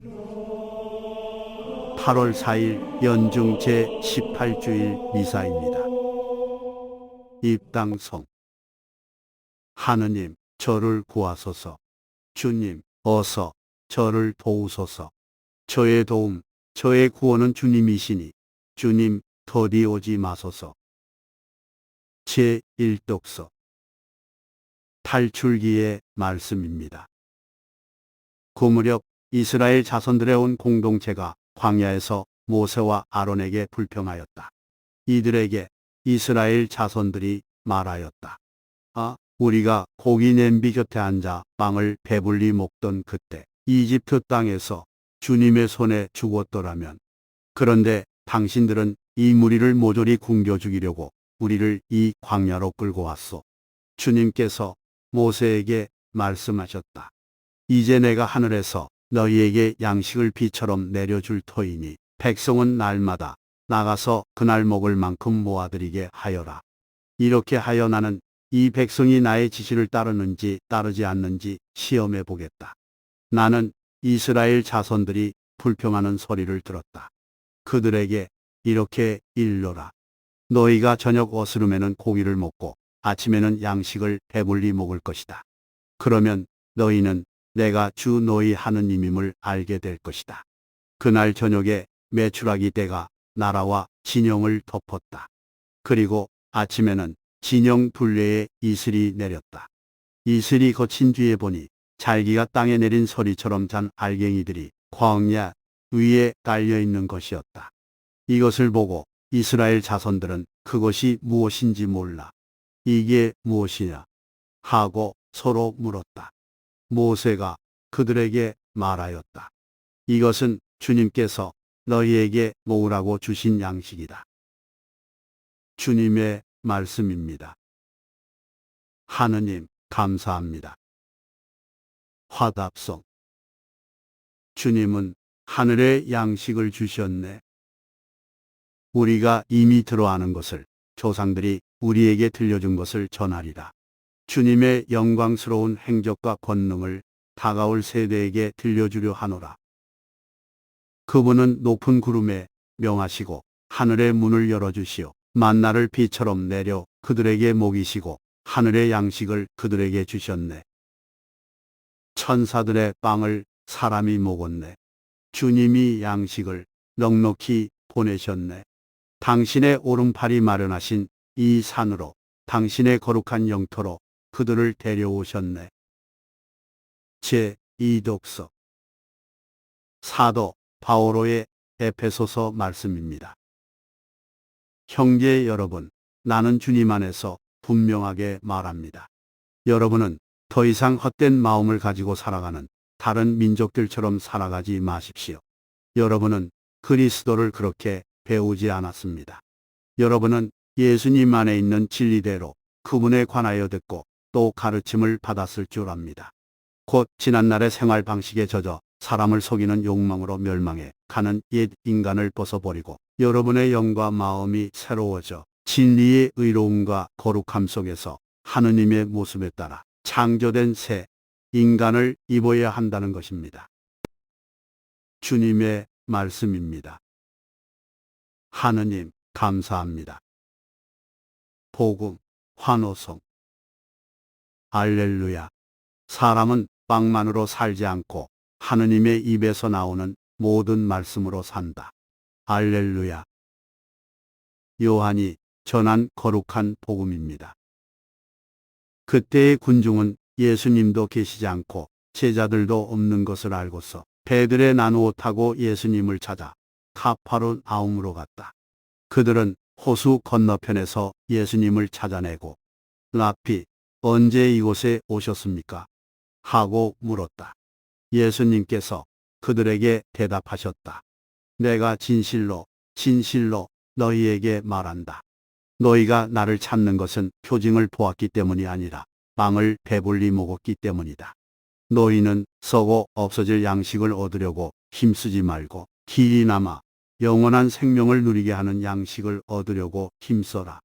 8월 4일 연중 제18주일 미사입니다. 입당성 하느님 저를 구하소서. 주님 어서 저를 도우소서. 저의 도움 저의 구원은 주님이시니 주님 더디 오지 마소서. 제1독서. 탈출기의 말씀입니다. 그 무렵 이스라엘 자손들의 온 공동체가 광야에서 모세와 아론에게 불평하였다. 이들에게 이스라엘 자손들이 말하였다. 아, 우리가 고기 냄비 곁에 앉아 빵을 배불리 먹던 그때 이집트 땅에서 주님의 손에 죽었더라면 그런데 당신들은 이 무리를 모조리 굶겨 죽이려고 우리를 이 광야로 끌고 왔소. 주님께서 모세에게 말씀하셨다. 이제 내가 하늘에서 너희에게 양식을 비처럼 내려줄 터이니 백성은 날마다 나가서 그날 먹을 만큼 모아들이게 하여라. 이렇게 하여 나는 이 백성이 나의 지시를 따르는지 따르지 않는지 시험해 보겠다. 나는 이스라엘 자손들이 불평하는 소리를 들었다. 그들에게 이렇게 일러라. 너희가 저녁 어스름에는 고기를 먹고 아침에는 양식을 배불리 먹을 것이다. 그러면 너희는 내가 주 너희 하느님임을 알게 될 것이다. 그날 저녁에 메추라기 때가 나라와 진영을 덮었다. 그리고 아침에는 진영 둘레에 이슬이 내렸다. 이슬이 거친 뒤에 보니 잘기가 땅에 내린 소리처럼 잔 알갱이들이 광야 위에 깔려 있는 것이었다. 이것을 보고 이스라엘 자손들은 그것이 무엇인지 몰라. 이게 무엇이냐? 하고 서로 물었다. 모세가 그들에게 말하였다. 이것은 주님께서 너희에게 먹으라고 주신 양식이다. 주님의 말씀입니다. 하느님, 감사합니다. 화답성. 주님은 하늘의 양식을 주셨네. 우리가 이미 들어아는 것을 조상들이 우리에게 들려준 것을 전하리라. 주님의 영광스러운 행적과 권능을 다가올 세대에게 들려주려 하노라. 그분은 높은 구름에 명하시고 하늘의 문을 열어주시오. 만나를 비처럼 내려 그들에게 먹이시고 하늘의 양식을 그들에게 주셨네. 천사들의 빵을 사람이 먹었네. 주님이 양식을 넉넉히 보내셨네. 당신의 오른팔이 마련하신 이 산으로 당신의 거룩한 영토로 그들을 데려오셨네. 제 2독서 사도 바오로의 에페소서 말씀입니다. 형제 여러분, 나는 주님 안에서 분명하게 말합니다. 여러분은 더 이상 헛된 마음을 가지고 살아가는 다른 민족들처럼 살아가지 마십시오. 여러분은 그리스도를 그렇게 배우지 않았습니다. 여러분은 예수님 안에 있는 진리대로 그분에 관하여 듣고 또 가르침을 받았을 줄 압니다. 곧 지난날의 생활 방식에 젖어 사람을 속이는 욕망으로 멸망해 가는 옛 인간을 벗어버리고 여러분의 영과 마음이 새로워져 진리의 의로움과 거룩함 속에서 하느님의 모습에 따라 창조된 새 인간을 입어야 한다는 것입니다. 주님의 말씀입니다. 하느님, 감사합니다. 복음, 환호성. 알렐루야. 사람은 빵만으로 살지 않고 하느님의 입에서 나오는 모든 말씀으로 산다. 알렐루야. 요한이 전한 거룩한 복음입니다. 그때의 군중은 예수님도 계시지 않고 제자들도 없는 것을 알고서 배들에 나누어 타고 예수님을 찾아 카파룬 아움으로 갔다. 그들은 호수 건너편에서 예수님을 찾아내고 라피 언제 이곳에 오셨습니까? 하고 물었다. 예수님께서 그들에게 대답하셨다. 내가 진실로 진실로 너희에게 말한다. 너희가 나를 찾는 것은 표징을 보았기 때문이 아니라 빵을 배불리 먹었기 때문이다. 너희는 썩어 없어질 양식을 얻으려고 힘쓰지 말고 길이 남아 영원한 생명을 누리게 하는 양식을 얻으려고 힘써라.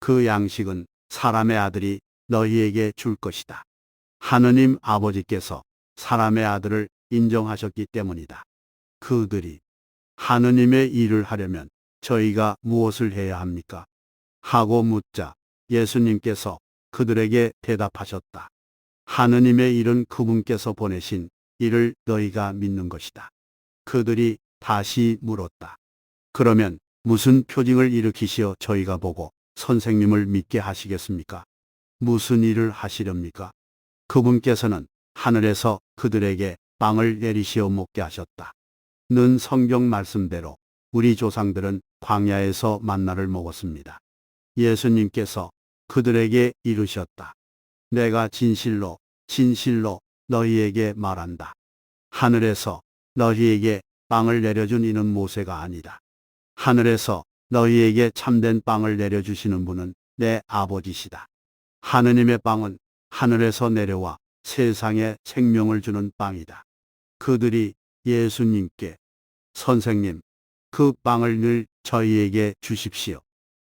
그 양식은 사람의 아들이 너희에게 줄 것이다. 하느님 아버지께서 사람의 아들을 인정하셨기 때문이다. 그들이 하느님의 일을 하려면 저희가 무엇을 해야 합니까? 하고 묻자 예수님께서 그들에게 대답하셨다. 하느님의 일은 그분께서 보내신 일을 너희가 믿는 것이다. 그들이 다시 물었다. 그러면 무슨 표징을 일으키시어 저희가 보고 선생님을 믿게 하시겠습니까? 무슨 일을 하시렵니까? 그분께서는 하늘에서 그들에게 빵을 내리시어 먹게 하셨다. 는 성경 말씀대로 우리 조상들은 광야에서 만나를 먹었습니다. 예수님께서 그들에게 이르셨다. 내가 진실로 진실로 너희에게 말한다. 하늘에서 너희에게 빵을 내려준 이는 모세가 아니다. 하늘에서 너희에게 참된 빵을 내려주시는 분은 내 아버지시다. 하느님의 빵은 하늘에서 내려와 세상에 생명을 주는 빵이다. 그들이 예수님께 선생님, 그 빵을 늘 저희에게 주십시오.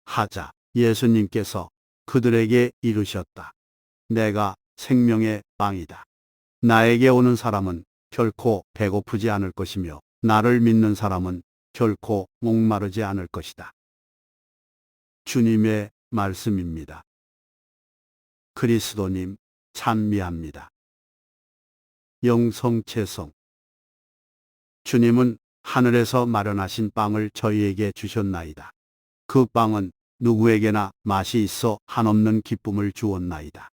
하자 예수님께서 그들에게 이르셨다. 내가 생명의 빵이다. 나에게 오는 사람은 결코 배고프지 않을 것이며 나를 믿는 사람은 결코 목마르지 않을 것이다. 주님의 말씀입니다. 그리스도님 찬미합니다. 영성체성 주님은 하늘에서 마련하신 빵을 저희에게 주셨나이다. 그 빵은 누구에게나 맛이 있어 한없는 기쁨을 주었나이다.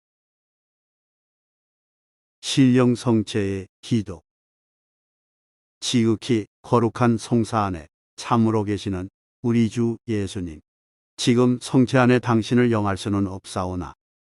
신령성체의 기도 지극히 거룩한 성사 안에 참으로 계시는 우리 주 예수님. 지금 성체 안에 당신을 영할 수는 없사오나